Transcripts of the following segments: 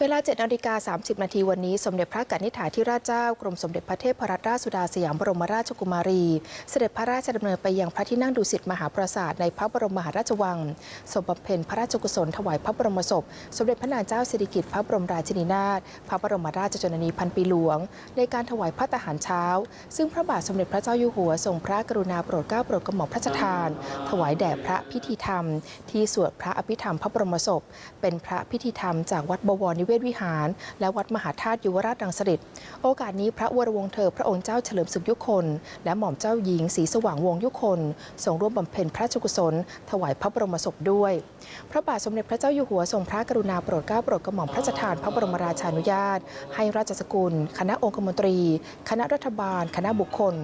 เวลา7นาฬิกา30 นาทีวันนี้ สมเด็จพระกนิษฐาธิราชเจ้ากรมสมเด็จพระเทพรัตนราชสุดาสยามบรมราชกุมารี เสด็จพระราชดำเนินไปยังพระที่นั่งดุสิตมหาปราสาทในพระบรมมหาราชวังทรงบำเพ็ญพระราชกุศลถวายพระบรมศพ สมเด็จพระนางเจ้าสิริกิติ์พระบรมราชินีนาถพระบรมราชชนนีพันปีหลวง ในการถวายพระตาหารเช้า ซึ่งพระบาทสมเด็จพระเจ้าอยู่หัวทรงพระกรุณาโปรดเกล้าโปรดกระหม่อมพระราชทาน ถวายแด่พระพิธีธรรม ที่สวดพระอภิธรรมพระบรมศพ เป็นพระพิธีธรรมจากวัดบวรนิเวศวิหาร และวัดมหาธาตุยุวราชดังสด็จโอกาสนี้พระวรวงเธอพระองค์เจ้าเฉลิมสุขยุคน และหม่อมเจ้าหญิงศรีสว่างวงยุคนทรงร่วมบำเพ็ญพระราชกุศล ถวายพระบรมศพด้วย พระบาทสมเด็จพระเจ้าอยู่หัวทรงพระกรุณาโปรดเกล้าโปรดกระหม่อมพระราชทานพระบรมราชานุญาต ให้ราชสกุล คณะองคมนตรี คณะรัฐบาล คณะบุคคล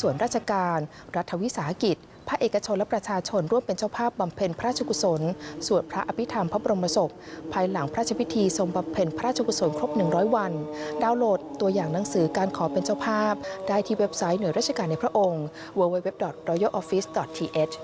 ส่วนราชการ รัฐวิสาหกิจ ภาคเอกชนและประชาชนร่วมเป็นเจ้าภาพบำเพ็ญพระราชกุศล สวดพระอภิธรรมพระบรมศพ ภายหลังพระราชพิธีทรงบำเพ็ญพระราชกุศลครบ 100 วัน ดาวน์โหลดตัวอย่างหนังสือการขอเป็นเจ้าภาพ ได้ที่เว็บไซต์หน่วยราชการในพระองค์ www.royaloffice.th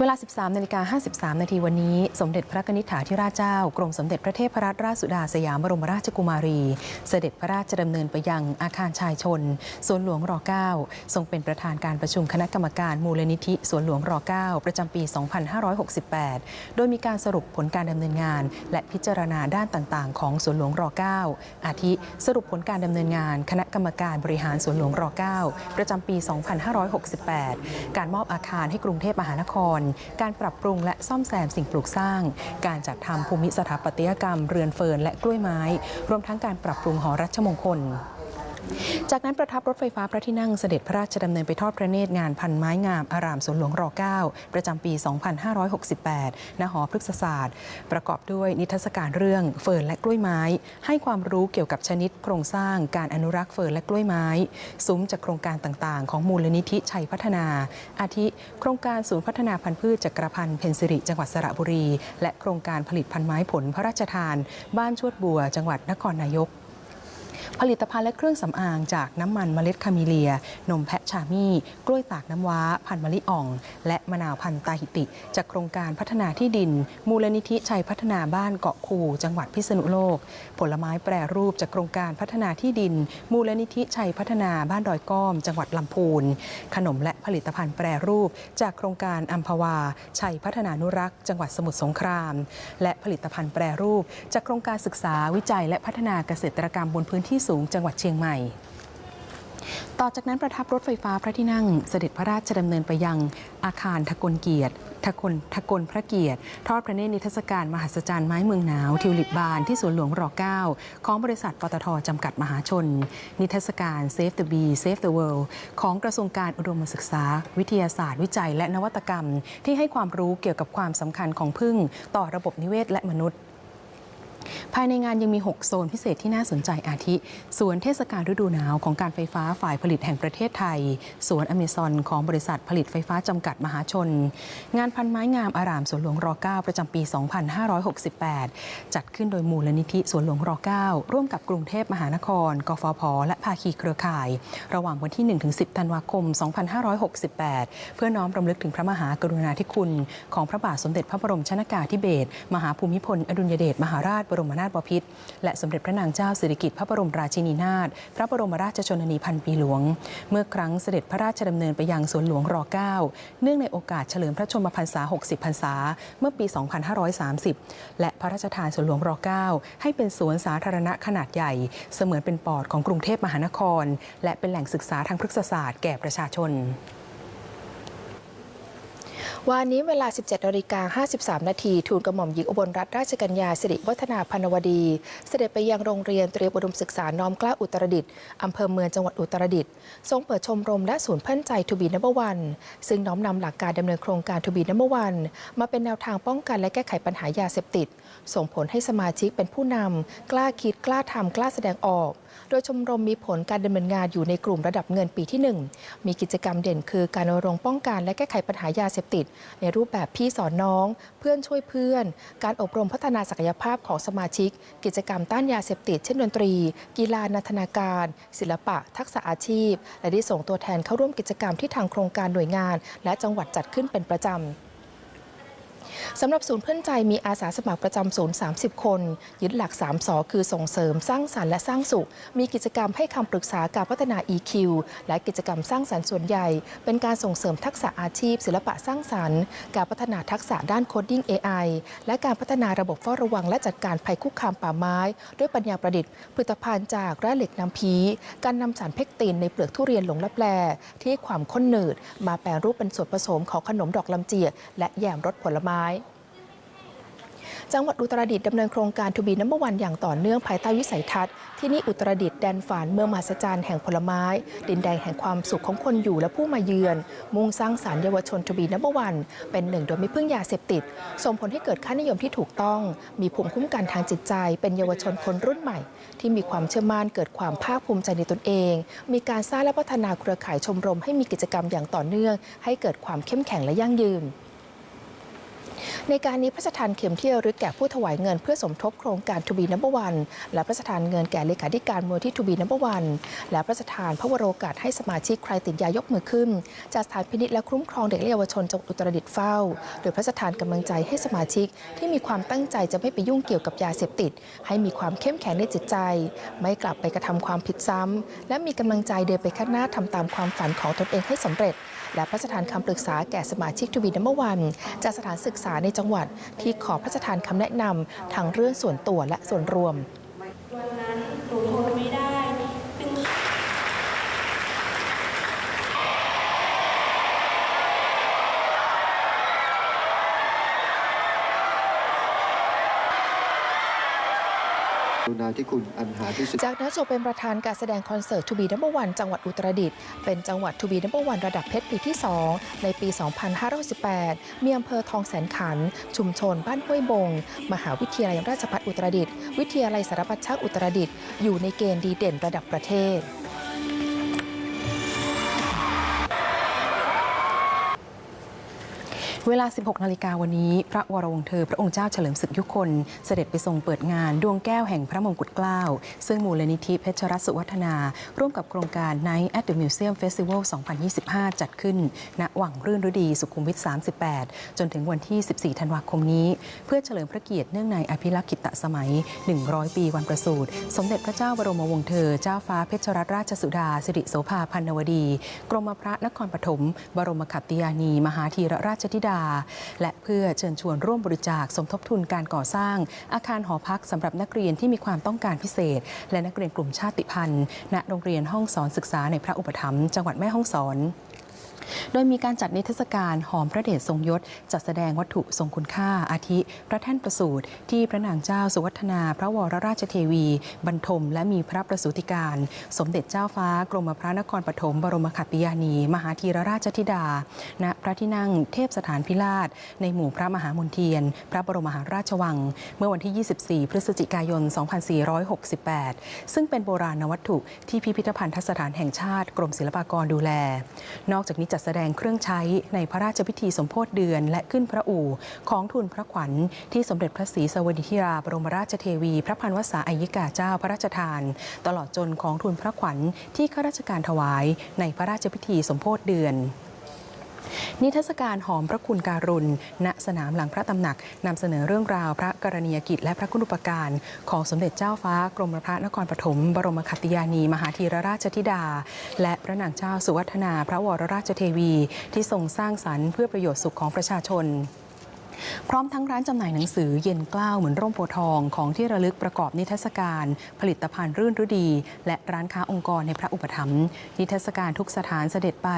เวลา 13นาฬิกา53 นาทีวันนี้ สมเด็จพระนิษฐาธิราชเจ้า กรมสมเด็จพระเทพรัตนราชสุดาสยามบรมราชกุมารี เสด็จพระราชดำเนินไปยังอาคารชายชน สวนหลวงร9ทรงเป็นประธานการประชุมคณะกรรมการมูลนิธิสวนหลวงร9ประจำปี 2568 โดยมีการสรุปผลการดำเนินงาน และพิจารณาด้านต่างๆ ของสวนหลวงร9อาทิ สรุปผลการดำเนินงาน คณะกรรมการบริหารสวนหลวงร9ประจำปี 2568 การมอบอาคารให้กรุงเทพมหานครการปรับปรุงและซ่อมแซมสิ่งปลูกสร้าง การจัดทำภูมิสถาปัตยกรรม เรือนเฟิร์นและกล้วยไม้ รวมทั้งการปรับปรุงหอรัชมงคล จากนั้นประทับรถไฟฟ้าพระที่นั่งเสด็จพระราชดำเนินไปทอดพระเนตรงานพันไม้งามอารามสวนหลวงร9ประจำปี 2568 ณ หอพฤกษศาสตร์ ประกอบด้วยนิทรรศการเรื่องเฟิร์นและกล้วยไม้ ให้ความรู้เกี่ยวกับชนิดโครงสร้างการอนุรักษ์เฟิร์นและกล้วยไม้ ซุ้มจากโครงการต่างๆ ของมูลนิธิชัยพัฒนา อาทิ โครงการศูนย์พัฒนาพันธุ์พืชจักรพันธ์เพนสิริจังหวัดสระบุรี และโครงการผลิตพันไม้ผลพระราชทาน บ้านชวดบัว จังหวัดนครนายก ผลิตภัณฑ์และเครื่องสำอางจากน้ำมันเมล็ดคามิเลีย นมแพะชามี่ กล้วยตากน้ำว้า พันธุ์มะลิอ่อง และมะนาวพันธุ์ตาหิติ จากโครงการพัฒนาที่ดิน มูลนิธิชัยพัฒนาบ้านเกาะคู จังหวัดพิษณุโลก ผลไม้แปรรูปจากโครงการพัฒนาที่ดิน มูลนิธิชัยพัฒนาบ้านดอยก้อม จังหวัดลำพูน ขนมและผลิตภัณฑ์แปรรูป จากโครงการอัมพวา ชัยพัฒนานุรักษ์ จังหวัดสมุทรสงคราม และผลิตภัณฑ์แปรรูป จากโครงการศึกษาวิจัยและพัฒนาเกษตรกรรมบนพื้นที่ที่สูงจังหวัดเชียงใหม่ต่อจากนั้นประทับรถไฟฟ้าพระที่นั่ง เสด็จพระราชดำเนินไปยังอาคารทกลเกียรติทกลทกลพระเกียรติ ทอดพระเนตรนิทรรศการมหัศจรรย์ไม้เมืองหนาว ทิวลิปบานที่สวนหลวงร9ของบริษัทปตทจำกัดมหาชน นิทรรศการ Save the Bee Save the World ของกระทรวงการอุดมศึกษา วิทยาศาสตร์ วิจัยและนวัตกรรม ที่ให้ความรู้เกี่ยวกับความสำคัญของพึ่ง ต่อระบบนิเวศและมนุษย์ ภายในงานยังมี 6 โซนพิเศษที่น่าสนใจอาทิ สวนเทศกาลฤดูหนาวของการไฟฟ้าฝ่ายผลิตแห่งประเทศไทย สวนอเมซอนของบริษัทผลิตไฟฟ้าจำกัดมหาชน งานพันไม้งามอารามสวนหลวงร9ประจำปี 2568 จัดขึ้นโดยมูลนิธิสวนหลวงร9ร่วมกับกรุงเทพมหานคร กฟผ และภาคีเครือข่าย ระหว่างวันที่ 1-10 ธันวาคม 2568 เพื่อน้อมรำลึกถึงพระมหากรุณาธิคุณ ของพระบาทสมเด็จพระบรมชนากาธิเบศรมหาภูมิพล อดุลยเดชมหาราชบรมมนาถบพิตรและสมเด็จพระนางเจ้าสิริกิติ์พระบรมราชินีนาถพระบรมราชชนนีพันปีหลวง เมื่อครั้งเสด็จพระราชดำเนินไปยังสวนหลวงร9เนื่องในโอกาสเฉลิมพระชนมพรรษา 60 พรรษา เมื่อปี 2530 และพระราชทานสวนหลวงร9ให้เป็นสวนสาธารณะขนาดใหญ่ เสมือนเป็นปอดของกรุงเทพมหานคร และเป็นแหล่งศึกษาทางพฤกษศาสตร์แก่ประชาชน วันนี้เวลา 17นาฬิกา53 นาทีทูลกระหม่อมหญิงอุบลรัตนราชกัญญาสิริวัฒนาพันวดี เสด็จไปยังโรงเรียนเตรียมอุดมศึกษาน้อมกล้าอุตรดิตถ์อำเภอเมืองจังหวัดอุตรดิตถ์ทรงเปิดชมรมและศูนย์เพื่อนใจทูบีนัมเบอร์วัน ซึ่งน้อมนำหลักการดำเนินโครงการทูบีนัมเบอร์วัน มาเป็นแนวทางป้องกันและแก้ไขปัญหายาเสพติด ส่งผลให้สมาชิกเป็นผู้นำกล้าคิดกล้าทำกล้าแสดงออก โดยชมรมมีผลการดำเนินงานอยู่ในกลุ่มระดับเงินปีที่ 1 มีกิจกรรมเด่นคือการรณรงค์ป้องกันและแก้ไขปัญหายาเสพติดในรูปแบบพี่สอนน้อง เพื่อนช่วยเพื่อน การอบรมพัฒนาศักยภาพของสมาชิก กิจกรรมต้านยาเสพติดเช่นดนตรี กีฬานันทนาการ ศิลปะ ทักษะอาชีพ และได้ส่งตัวแทนเข้าร่วมกิจกรรมที่ทางโครงการหน่วยงาน และจังหวัดจัดขึ้นเป็นประจำ สำหรับศูนย์เพื่อนใจมีอาสาสมัครประจำศูนย์ 30 คน ยึดหลัก 3สอคือส่งเสริมสร้างสรรค์และสร้างสุข มีกิจกรรมให้คำปรึกษาการพัฒนา EQ และกิจกรรมสร้างสรรค์ส่วนใหญ่ เป็นการส่งเสริมทักษะอาชีพ ศิลปะสร้างสรรค์ การพัฒนาทักษะด้านโคดดิ้ง AI และการพัฒนาระบบเฝ้าระวังและจัดการภัยคุกคามป่าไม้ ด้วยปัญญาประดิษฐ์ผลิตภัณฑ์จากแร่เหล็กน้ำพีการนำสารเพกตินในเปลือกทุเรียนหลงลับแลที่ความข้นหนืด มาแปรรูปเป็นส่วนผสมของขนมดอกลำเจียกและแยมรสผลไม้จังหวัดอุตรดิตถ์ดำเนินโครงการทูบีน้ำวันอย่างต่อเนื่องภายใต้วิสัยทัศน์ที่นี่อุตรดิตถ์แดนฝันเมืองมหัศจรรย์แห่งผลไม้ ดินแดนแห่งความสุขของคนอยู่และผู้มาเยือน มุ่งสร้างสารรค์เยาวชนทูบีน้ำวัน เป็นหนึ่งโดยไม่พึ่งยาเสพติด ส่งผลให้เกิดค่านิยมที่ถูกต้อง มีภูมิคุ้มกันทางจิตใจ เป็นเยาวชนคนรุ่นใหม่ ที่มีความเชื่อมั่นเกิดความภาคภูมิใจในตนเอง มีการสร้างและพัฒนาเครือข่ายชมรมให้มีกิจกรรมอย่างต่อเนื่อง ให้เกิดความเข้มแข็งและยั่งยืน ในการนี้พระราชทานเข็มที่ระลึกแก่ผู้ถวายเงินเพื่อสมทบโครงการทูบีนัมเบอร์วัน และพระราชทานเงินแก่เลขาธิการมูลที่ทูบีนัมเบอร์วัน และพระราชทานพระวโรกาสให้สมาชิกใครติดยายกมือขึ้น จากสถานพินิจและคุ้มครองเด็กและเยาวชนจังหวัดอุตรดิตถ์เฝ้า โดยพระราชทานกำลังใจให้สมาชิกที่มีความตั้งใจจะไม่ไปยุ่งเกี่ยวกับยาเสพติด ให้มีความเข้มแข็งในจิตใจ ไม่กลับไปกระทำความผิดซ้ำและมีกำลังใจเดินไปข้างหน้าทำตามความฝันของตนเองให้สำเร็จ และพระราชทานคำปรึกษาแก่สมาชิกทูบีนัมเบอร์วันจากสถานศึกษาในจังหวัดที่ขอพระราชทานคำแนะนำทั้งเรื่องส่วนตัวและส่วนรวม วันนั้นหนูทนไม่ได้จึง กรุ ณาธิคุณอันหาที่สุด จากนั้นทรงเป็นประธานการแสดงคอนเสิร์ตทูบีนัมเบอร์วันจังหวัดอุตรดิตถ์เป็นจังหวัดทูบีนัมเบอร์วันระดับเพชรปีที่ 2 ในปี 2518มีอำเภอทองแสนขัน ชุมชนบ้านห้วยบง มหาวิทยาลัยราชภัฏอุตรดิตถ์วิทยาลัยสารพัดช่างอุตรดิตถ์อยู่ในเกณฑ์ดีเด่นระดับประเทศ เวลา 16 นาฬิกาวันนี้ พระวรวงศ์เธอ พระองค์เจ้าเฉลิมศึกยุคลเสด็จไปทรงเปิดงานดวงแก้วแห่งพระมงกุฎเกล้า ซึ่งมูลนิธิเพชรรัตสุวัฒนา ร่วมกับโครงการ Night at the Museum Festival 2025 จัดขึ้น ณ หว่างรื่นฤดีสุขุมวิท 38 จนถึงวันที่ 14 ธันวาคมนี้ เพื่อเฉลิมพระเกียรติเนื่องในอภิลักษิตสมัย 100 ปีวันประสูติสมเด็จพระเจ้าบรมวงศ์เธอ เจ้าฟ้าเพชรรัตนราชสุดาสิริโสภาพันนวดี กรมพระนครปฐม บรมขัตติยานี มหาธีรราชธิดาและเพื่อเชิญชวนร่วมบริจาคสมทบทุนการก่อสร้าง อาคารหอพักสำหรับนักเรียนที่มีความต้องการพิเศษ และนักเรียนกลุ่มชาติพันธุ์ณโรงเรียนห้องสอนศึกษาในพระอุปถัมภ์จังหวัดแม่ฮ่องสอน โดยมีการจัดนิทรรศการหอมพระเดชทรงยศ จัดแสดงวัตถุทรงคุณค่าอาทิ พระแท่นประสูติที่พระนางเจ้าสุวัฒนา พระวรราชเทวี บรรทม และมีพระประสูติการ สมเด็จเจ้าฟ้ากรมพระนครปฐมบรมขัตติยานี มหาธีรราชธิดา ณพระที่นั่งเทพสถานพิราชในหมู่พระมหามนเทียน พระบรมมหาราชวัง เมื่อวันที่ 24 พฤศจิกายน 2468 ซึ่งเป็นโบราณวัตถุที่พิพิธภัณฑสถานแห่งชาติกรมศิลปากรดูแล นอกจากนี้จัดแสดงเครื่องใช้ในพระราชพิธีสมโพธิเดือน และขึ้นพระอู่ของทุนพระขวัญ ที่สมเด็จพระศรีสวัสดิธิราบรมราชเทวี พระพันวษาอายิกาเจ้าพระราชทาน ตลอดจนของทุนพระขวัญที่ข้าราชการถวายในพระราชพิธีสมโพธิเดือน นิทรรศการหอมพระคุณการุณ ณ สนามหลังพระตำหนักนำเสนอเรื่องราวพระกรณียกิจและพระคุณุปการ ของสมเด็จเจ้าฟ้ากรมพระนครปฐมบรมคัติยานี มหาธีรราชธิดา และพระนางเจ้าสุวัฒนาพระวรราชเทวี ที่ทรงสร้างสรรค์เพื่อประโยชน์สุขของประชาชน พร้อมทั้งร้านจำหน่ายหนังสือเย็นกล้าวเหมือนร่มโพทองของที่ระลึกประกอบนิทรรศการ ผลิตภัณฑ์รื่นฤดี และร้านค้าองค์กรในพระอุปถัมภ์นิทรรศการทุกสถานเสด็จไป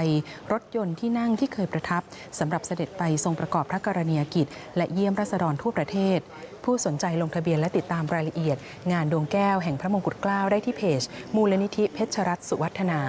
รถยนต์ที่นั่งที่เคยประทับสำหรับเสด็จไปทรงประกอบพระกรณียกิจ และเยี่ยมรัษฎรทั่วประเทศ ผู้สนใจลงทะเบียนและติดตามรายละเอียด งานดวงแก้วแห่งพระมงกุฎเกล้าได้ที่เพจ มูลนิธิเพชรรัตน์สุวัฒนา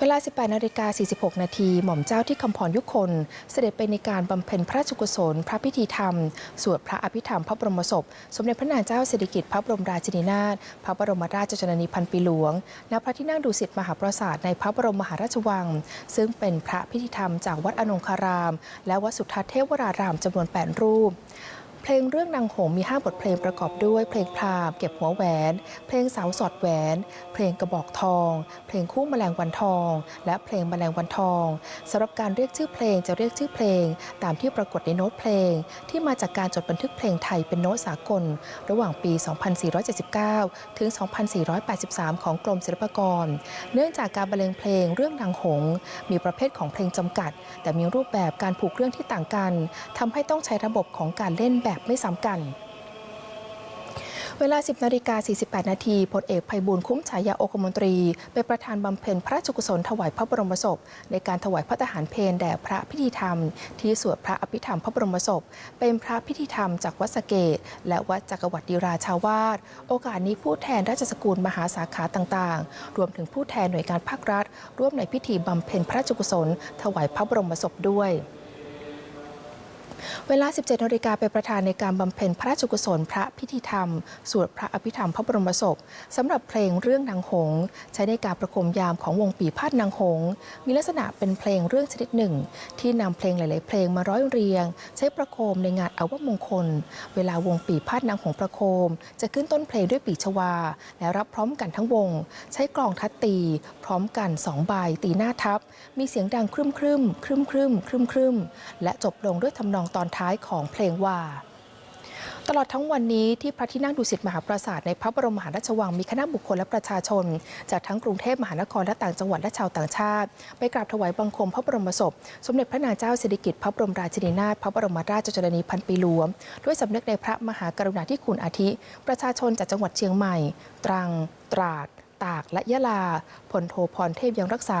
เวลา 18นาฬิกา46 นาทีหม่อมเจ้าที่คำพรยุคน เสด็จไปในการบำเพ็ญพระราชกุศล พระพิธีธรรม สวดพระอภิธรรมพระบรมศพ สมเด็จพระนางเจ้าสิริกิติ์พระบรมราชินีนาถ พระบรมราชชนนีพันปีหลวง ณ พระที่นั่งดุสิตมหาปราสาทในพระบรมมหาราชวัง ซึ่งเป็นพระพิธีธรรมจากวัดอนงคาราม และวัดสุทัศน์เทวรารามจำนวน 8 รูป เพลงเรื่องนางหงมี 5 บทเพลงประกอบด้วย เพลงพรามเก็บหัวแหวน เพลงสาวสอดแหวน เพลงกระบอกทอง เพลงคู่แมลงวันทอง และเพลงแมลงวันทองสำหรับการเรียกชื่อเพลงจะเรียกชื่อเพลง ตามที่ปรากฏในโน้ตเพลง ที่มาจากการจดบันทึกเพลงไทยเป็นโน้ตสากล ระหว่างปี 2479 ถึง 2483 ของกรมศิลปากร เนื่องจากการบรรเลงเพลงเรื่องนางหง มีประเภทของเพลงจำกัด แต่มีรูปแบบการผูกเรื่องที่ต่างกันทำให้ต้องใช้ระบบของการเล่นแบบไม่ซ้ำกัน เวลา 10นาฬิกา48 นาทีพลเอกภัยบูลคุ้มฉายาโอคมนตรี เป็นประธานบำเพ็ญพระราชกุศลถวายพระบรมศพ ในการถวายพระทหารเพลแด่พระพิธีธรรม ที่สวดพระอภิธรรมพระบรมศพ เป็นพระพิธีธรรมจากวัดสเกต และวัดจักรวรรดิราชาวาสโอกาสนี้ผู้แทนราชสกุลมหาสาขาต่างๆ รวมถึงผู้แทนหน่วยงานภาครัฐ ร่วมในพิธีบำเพ็ญพระราชกุศล ถวายพระบรมศพด้วย เวลา 17นาฬิกาเป็นประธานในการบำเพ็ญพระราชกุศลพระพิธีธรรม สวดพระอภิธรรมพระบรมศพสำหรับเพลงเรื่องนางหงส์ใช้ในการประโคมยามของวงปีพาดนางหงส์มีลักษณะเป็นเพลงเรื่องชนิดหนึ่ง ที่นำเพลงหลาย ๆ เพลงมาร้อยเรียง ใช้ประโคมในงานอาวมงคล เวลาวงปีพาดนางหงส์ประโคม จะขึ้นต้นเพลงด้วยปีชวา และรับพร้อมกันทั้งวง ใช้กลองทัดตี พร้อมกันสองใบตีหน้าทับ มีเสียงดังครึมครึมครึมครึมครึมครึมและจบลงด้วยทำนองตอนท้ายของเพลงว่า ตลอดทั้งวันนี้ที่พระที่นั่งดุสิตมหาปราสาทในพระบรมมหาราชวังมีคณะบุคคลและประชาชน จากทั้งกรุงเทพมหานครและต่างจังหวัดและชาวต่างชาติ ไปกราบถวายบังคมพระบรมศพ สมเด็จพระนางเจ้าสิริกิติ์พระบรมราชินีนาถพระบรมราชชนนีพันปีหลวงด้วยสำนึกในพระมหากรุณาธิคุณอาทิ ประชาชนจากจังหวัดเชียงใหม่ ตรัง ตราด ตาก และยะลาพลโทพรเทพยังรักษา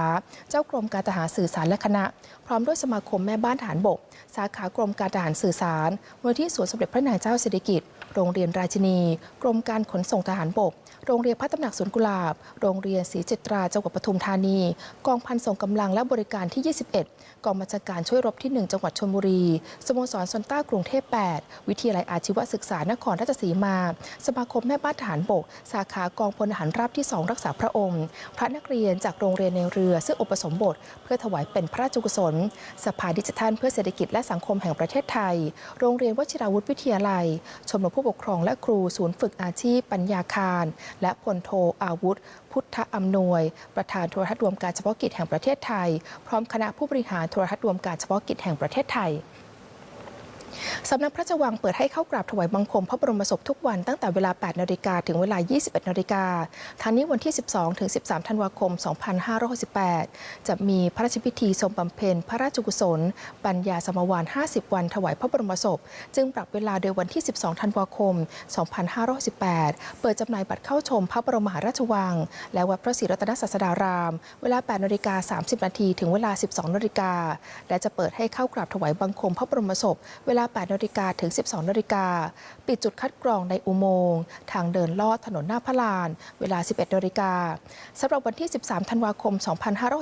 เจ้ากรมการทหารสื่อสารและคณะ พร้อมด้วยสมาคมแม่บ้านฐานบก สาขากรมการทหารสื่อสารมูลที่สวนสมเด็จพระนางเจ้าสิริกิติ์โรงเรียนราชินี กรมการขนส่งทหารบก โรงเรียนพระตำหนักสวนกุหลาบ โรงเรียนศรีจิตราจังหวัดปทุมธานี กองพันส่งกำลังและบริการที่ 21 กองบัญชาการช่วยรบที่ 1 จังหวัดชลบุรี สโมสรซอนต้ากรุงเทพ 8 วิทยาลัยอาชีวศึกษานครราชสีมา สมาคมแม่บ้านทหารบก สาขากองพลทหารราบที่ 2 รักษาพระองค์ พระนักเรียนจากโรงเรียนในเรือ ซึ่งอุปสมบท เพื่อถวายเป็นพระราชกุศล สภาดิจิทัลเพื่อเศรษฐกิจและสังคมแห่งประเทศไทย โรงเรียนวชิราวุธวิทยาลัย ชมรมผู้ปกครองและครูศูนย์ฝึกอาชีพปัญญาคารและพลโทอาวุธ พุทธอำนวย ประธานโทรทัศน์รวมการเฉพาะกิจแห่งประเทศไทย พร้อมคณะผู้บริหารโทรทัศน์รวมการเฉพาะกิจแห่งประเทศไทย สำนักพระราชวังเปิดให้เข้ากราบถวายบังคมพระบรมศพทุกวันตั้งแต่เวลา 8 นาฬิกาถึงเวลา 21 นาฬิกาทั้งนี้วันที่ 12 ถึง 13 ธันวาคม 2568 จะมีพระราชพิธีทรงบำเพ็ญพระราชกุศล ปัญญาสมวาน 50 วันถวายพระบรมศพ จึงปรับเวลาโดยวันที่ 12 ธันวาคม 2518เปิดจำหน่ายบัตรเข้าชมพระบรมมหาราชวัง และวัดพระศรีรัตนศาสดาราม เวลา 8 นาฬิกา 30 นาทีถึงเวลา 12 นาฬิกาและจะเปิดให้เข้ากราบถวายบังคมพระบรมศพเวลา 8นาฬิกาถึง 12นาฬิกา ปิดจุดคัดกรองในอุโมงค์ ทางเดินลอดถนนหน้าพระลาน เวลา 11นาฬิกาสำหรับวันที่ 13 ธันวาคม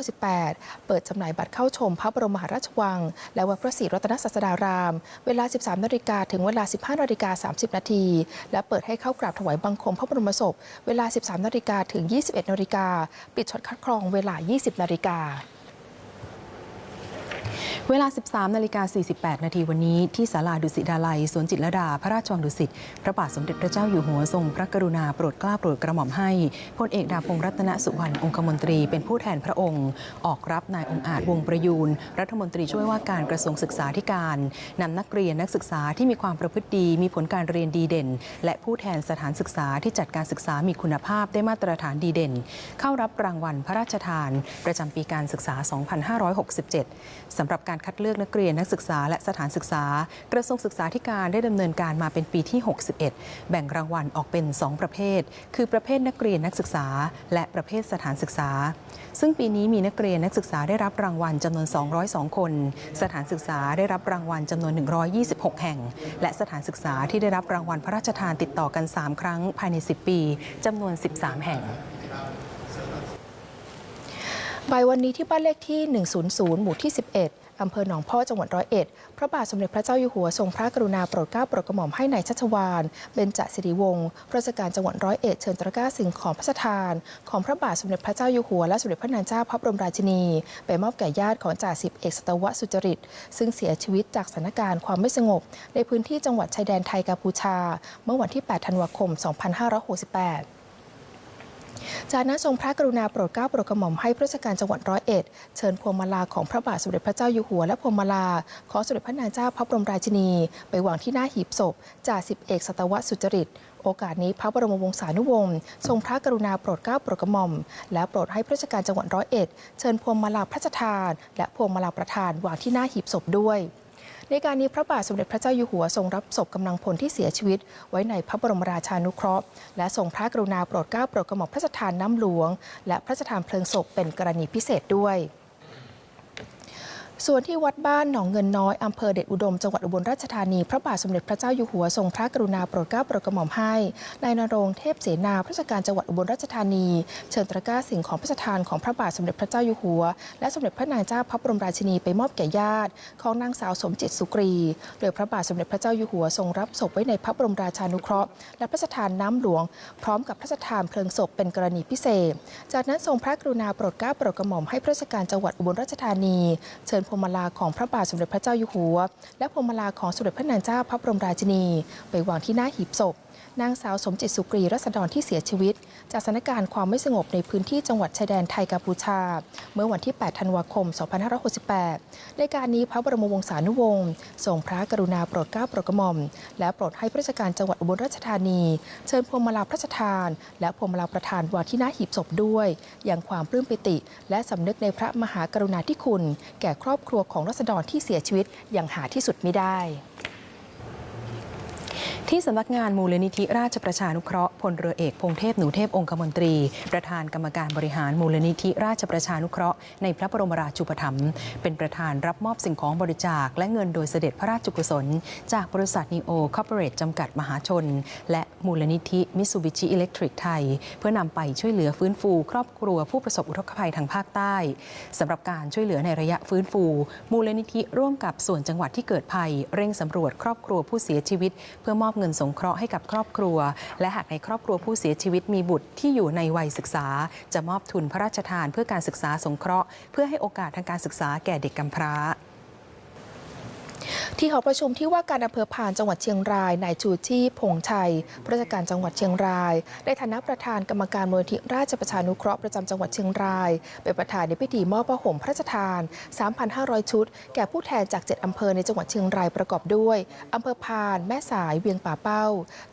2568 เปิดจำหน่ายบัตรเข้าชมพระบรมมหาราชวัง และวัดพระศรีรัตนศาสดาราม เวลา 13นาฬิกาถึงเวลา 15นาฬิกา30นาทีและเปิดให้เข้ากราบถวายบังคมพระบรมศพ เวลา 13นาฬิกาถึง 21นาฬิกาปิดช็อตคัดกรองเวลา 20นาฬิกา เวลา 13 นาฬิกา 48 นาทีวันนี้ที่ศาลาดุสิตดาลัยสวนจิตรดา พระราชวังดุสิต พระบาทสมเด็จพระเจ้าอยู่หัวทรงพระกรุณาโปรดเกล้าโปรดกระหม่อมให้พลเอกดาพงษ์รัตนสุวรรณองคมนตรีเป็นผู้แทนพระองค์ ออกรับนายองค์อาจวงประยูนรัฐมนตรีช่วยว่าการกระทรวงศึกษาธิการนำนักเรียนนักศึกษาที่มีความประพฤติดี มีผลการเรียนดีเด่น และผู้แทนสถานศึกษาที่จัดการศึกษามีคุณภาพได้มาตรฐานดีเด่น เข้ารับรางวัลพระราชทาน ประจำปีการศึกษา 2567สำหรับการการคัดเลือกนักเรียนนักศึกษาและสถานศึกษา กระทรวงศึกษาธิการได้ดำเนินการมาเป็นปีที่ 61 แบ่งรางวัลออกเป็น 2 ประเภท คือประเภทนักเรียนนักศึกษา และประเภทสถานศึกษา ซึ่งปีนี้มีนักเรียนนักศึกษาได้รับรางวัลจำนวน 202 คน สถานศึกษาได้รับรางวัลจำนวน 126 แห่ง และสถานศึกษาที่ได้รับรางวัลพระราชทานติดต่อกัน 3 ครั้งภายใน 10 ปีจำนวน 13 แห่งบ่ายวันนี้ที่บ้านเลขที่ 100 หมู่ที่ 11 อำเภอหนองพ่อจังหวัดร้อยเอ็ด พระบาทสมเด็จพระเจ้าอยู่หัวทรงพระกรุณาโปรดเกล้าโปรดกระหม่อมให้ในายชัชวานเบญจสิริวงศ์ราชการจังหวัดร้อยเอ็ดเชิญตะกร้าสิ่งของพระราชทาน ของพระบาทสมเด็จพระเจ้าอยู่หัวและสมเด็จพระนางเจ้าพระบรมราชินี ไปมอบแก่ญาติของจ่าสิบเอกสตวะสุจริต ซึ่งเสียชีวิตจากสถานการณ์ความไม่สงบ ในพื้นที่จังหวัดชายแดนไทยกัมพูชา เมื่อวันที่ 8 ธันวาคม 2568 จากนั้นทรงพระกรุณาโปรดเกล้าโปรดกระหม่อมให้พระราชการจังหวัดร้อยเอ็ดเชิญพวงมาลาของพระบาทสมเด็จพระเจ้าอยู่หัวและพวงมาลาของสมเด็จพระนางเจ้าพระบรมราชินี ไปวางที่หน้าหีบศพจ่าสิบเอกสัตวะสุจริต โอกาสนี้พระบรมวงศานุวงศ์ทรงพระกรุณาโปรดเกล้าโปรดกระหม่อม และโปรดให้พระราชการจังหวัดร้อยเอ็ดเชิญพวงมาลาพระราชทาน และพวงมาลาประธานวางที่หน้าหีบศพด้วย ในการนี้พระบาทสมเด็จพระเจ้าอยู่หัวทรงรับศพกำลังพลที่เสียชีวิต ไว้ในพระบรมราชานุเคราะห์ และทรงพระกรุณาโปรดเกล้าโปรดกระหม่อมพระราชทานน้ำหลวง และพระราชทานเพลิงศพเป็นกรณีพิเศษด้วย ส่วนที่วัดบ้านหนองเงินน้อย อำเภอเดชอุดม จังหวัดอุบลราชธานี พระบาทสมเด็จพระเจ้าอยู่หัวทรงพระกรุณาโปรดเกล้าโปรดกระหม่อมให้ นายนรงเทพเสนาพระราชการจังหวัดอุบลราชธานี เชิญตะกร้าสิ่งของพระราชทานของพระบาทสมเด็จพระเจ้าอยู่หัว และสมเด็จพระนางเจ้าพระบรมราชินีไปมอบแก่ญาติ ของนางสาวสมจิตสุกรี โดยพระบาทสมเด็จพระเจ้าอยู่หัวทรงรับศพไว้ในพระบรมราชานุเคราะห์ และพระราชทานน้ำหลวง พร้อมกับพระราชทานเพลิงศพเป็นกรณีพิเศษ จากนั้นทรงพระกรุณาโปรดเกล้าโปรดกระหม่อมให้พระราชการจังหวัดอุบลราชธานี เชิญวงมาลาของพระบาทสมเด็จพระเจ้าอยู่หัว และพวงมาลาของสมเด็จพระนางเจ้าพระบรมราชินี ไปวางที่หน้าหีบศพ นางสาวสมจิตสุกรีรัศดรที่เสียชีวิต จากสถานการณ์ความไม่สงบในพื้นที่จังหวัดชายแดนไทยกัมพูชา เมื่อวันที่ 8 ธันวาคม 2568 ในการนี้พระบรมวงศานุวงศ์ทรงพระกรุณาโปรดเกล้าโปรดกระหม่อม และโปรดให้พระราชการจังหวัดอุบลราชธานี เชิญพวงมาลาพระราชทาน และพวงมาลาประธานวาที่หน้าหีบศพด้วย อย่างความปลื้มปิติ และสำนึกในพระมหากรุณาธิคุณ แก่ครอบครัวของรัษฎรที่เสียชีวิตอย่างหาที่สุดไม่ได้ ที่สำนักงานมูลนิธิราชประชานุเคราะห์พลเรือเอกพงเทพหนูเทพองคมนตรี ประธานกรรมการบริหารมูลนิธิราชประชานุเคราะห์ในพระบรมราชูปถัมภ์เป็นประธานรับมอบสิ่งของบริจาค และเงินโดยเสด็จพระราชกุศล จากบริษัทนีโอคอร์ปอเรทจำกัดมหาชน และมูลนิธิมิ t ซูบิชิอิเล็กทริกไทย เพื่อนำไปช่วยเหลือฟื้นฟู ครอบครัวผู้ประสบอุทกภัยทางภาคใต้สำหรับการช่วยเหลือในระยะฟื้นฟู มูลนิธิร่วมกับส่วนจังหวัดที่เกิดภัย เร่งสำรวจครอบครัวผู้เสียชีวิตเพื่อมอบเงินสงเคราะห์ให้กับครอบครัว และหากในครอบครัวผู้เสียชีวิตมีบุตรที่อยู่ในวัยศึกษา จะมอบทุนพระราชทานเพื่อการศึกษาสงเคราะห์ เพื่อให้โอกาสทางการศึกษาแก่เด็กกำพร้า ที่หอประชุมที่ว่าการอำเภอพานจังหวัดเชียงรายนายจูชีพพงชัยผู้ราชการจังหวัดเชียงราย ในฐานะประธานกรรมการมูลที่ราชประชานุเคราะห์ประจำจังหวัดเชียงราย เป็นประธานในพิธีมอบผ้าห่มพระราชทาน 3,500 ชุด แก่ผู้แทนจาก 7 อำเภอในจังหวัดเชียงรายประกอบด้วยอำเภอพาน แม่สาย เวียงป่าเป้า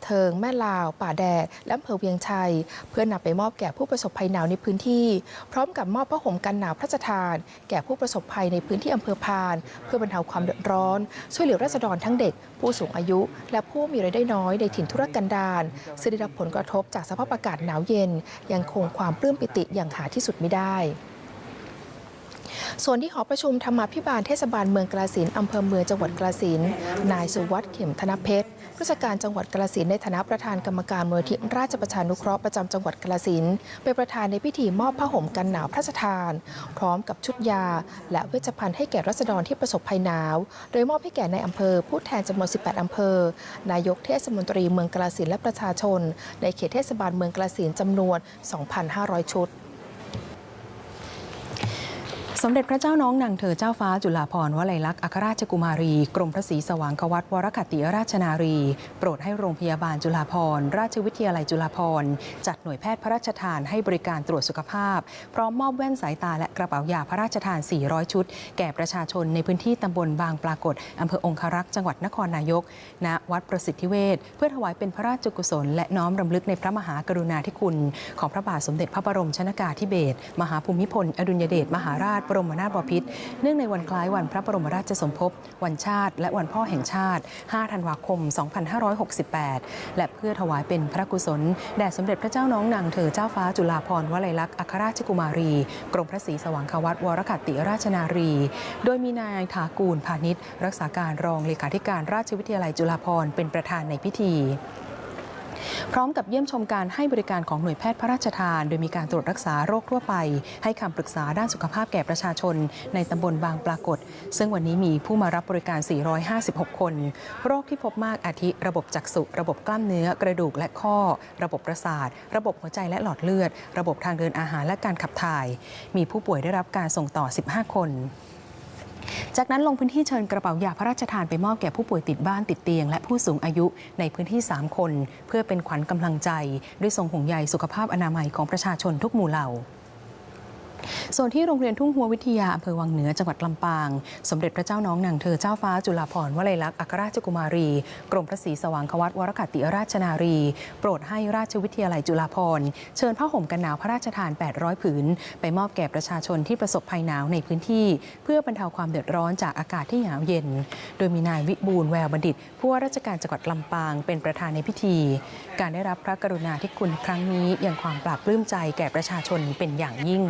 เทิง แม่ลาว ป่าแดด และอำเภอเวียงชัย เพื่อนำไปมอบแก่ผู้ประสบภัยหนาวในพื้นที่ พร้อมกับมอบผ้าห่มกันหนาวพระราชทาน แก่ผู้ประสบภัยในพื้นที่อำเภอพาน เพื่อบรรเทาความเดือดร้อนช่วยเหลือราษฎรทั้งเด็ก ผู้สูงอายุ และผู้มีรายได้น้อยในถิ่นทุรกันดารซึ่งได้รับผลกระทบจากสภาพอากาศหนาวเย็น ยังคงความปลื้มปิติอย่างหาที่สุดไม่ได้ส่วนที่หอประชุมธรรมาภิบาลเทศบาลเมืองกาสินอำเภอเมืองจังหวัดกาสินนายสุวัสด์เข็มธนเพชร ผู้จัดการจังหวัดกาฬสินในฐานะประธานกรรมการมูลที่ราชประชานุเคราะห์ประจำจังหวัดกาฬสินเป็นประธานในพิธีมอบผ้าห่มกันหนาวพระราชทาน พร้อมกับชุดยา และเวชภัณฑ์ให้แก่รัษฎรที่ประสบภัยหนาว โดยมอบให้แก่ในอำเภอผู้แทนจำนวน 18 อำเภอ นายกเทศมนตรีเมืองกาฬสินและประชาชน ในเขตเทศบาลเมืองกาฬสินจำนวน 2,500 ชุด สมเด็จพระเจ้าน้องนางเธอเจ้าฟ้าจุฬาภรณ์วลัยลักษณ์อัครราชกุมารี กรมพระศรีสว่างควัตวรคติราชนารี โปรดให้โรงพยาบาลจุฬาภรณ์ราชวิทยาลัยจุฬาภรณ์จัดหน่วยแพทย์พระราชทานให้บริการตรวจสุขภาพ พร้อมมอบแว่นสายตาและกระเป๋ายาพระราชทาน 400 ชุด แก่ประชาชนในพื้นที่ตำบลบางปรากฏอำเภอองคารักษ์จังหวัดนครนายก ณวัดประสิทธิเวชเพื่อถวายเป็นพระราชกุศล และน้อมรำลึกในพระมหากรุณาธิคุณ ของพระบาทสมเด็จพระบรมชนากาธิเบศรมหาภูมิพล อดุลยเดชมหาราชรมนาถบพิตรเนื่องในวันคล้ายวันพระบรมราชสมภพวันชาติ และวันพ่อแห่งชาติ 5 ธันวาคม 2568 และเพื่อถวายเป็นพระกุศลแด่สมเด็จพระเจ้าน้องนางเธอเจ้าฟ้าจุฬาภรณ์วลัยลักษณ์อัครราชกุมารี กรมพระศรีสว่างควัตวรคติราชนารี โดยมีนายถากูลพาณิชย์รักษาการรองเลขาธิการราชวิทยาลัยจุฬาภรณ์เป็นประธานในพิธี พร้อมกับเยี่ยมชมการให้บริการของหน่วยแพทย์พระราชทาน โดยมีการตรวจรักษาโรคทั่วไป ให้คำปรึกษาด้านสุขภาพแก่ประชาชน ในตำบลบางปรากฏ ซึ่งวันนี้มีผู้มารับบริการ 456 คน โรคที่พบมากอาทิระบบจักษุระบบกล้ามเนื้อกระดูกและข้อ ระบบประสาท ระบบหัวใจและหลอดเลือด ระบบทางเดินอาหารและการขับถ่าย มีผู้ป่วยได้รับการส่งต่อ 15 คน จากนั้นลงพื้นที่เชิญกระเป๋ายาพระราชทานไปมอบแก่ผู้ป่วยติดบ้านติดเตียง และผู้สูงอายุในพื้นที่ 3 คน เพื่อเป็นขวัญกำลังใจ ด้วยทรงห่วงใยสุขภาพอนามัยของประชาชนทุกหมู่เหล่า ส่วนที่โรงเรียนทุ่งหัววิทยาอำเภอวังเหนือจังหวัดลำปาง สมเด็จพระเจ้าน้องนางเธอเจ้าฟ้าจุฬาภรณ์วลัยลักษณ์อัครราชกุมารี กรมพระศรีสว่างควัตวรกติราชนารี โปรดให้ราชวิทยาลัยจุฬาภรณ์เชิญผ้าห่มกันหนาวพระราชทาน 800 ผืน ไปมอบแก่ประชาชนที่ประสบภัยหนาวในพื้นที่ เพื่อบรรเทาความเดือดร้อนจากอากาศที่หนาวเย็น โดยมีนายวิบูลแววบัณฑิตผู้ว่าราชการจังหวัดลำปางเป็นประธานในพิธี การได้รับพระกรุณาธิคุณครั้งนี้ยังความปราบปลื้มใจแก่ประชาชนเป็นอย่างยิ่ง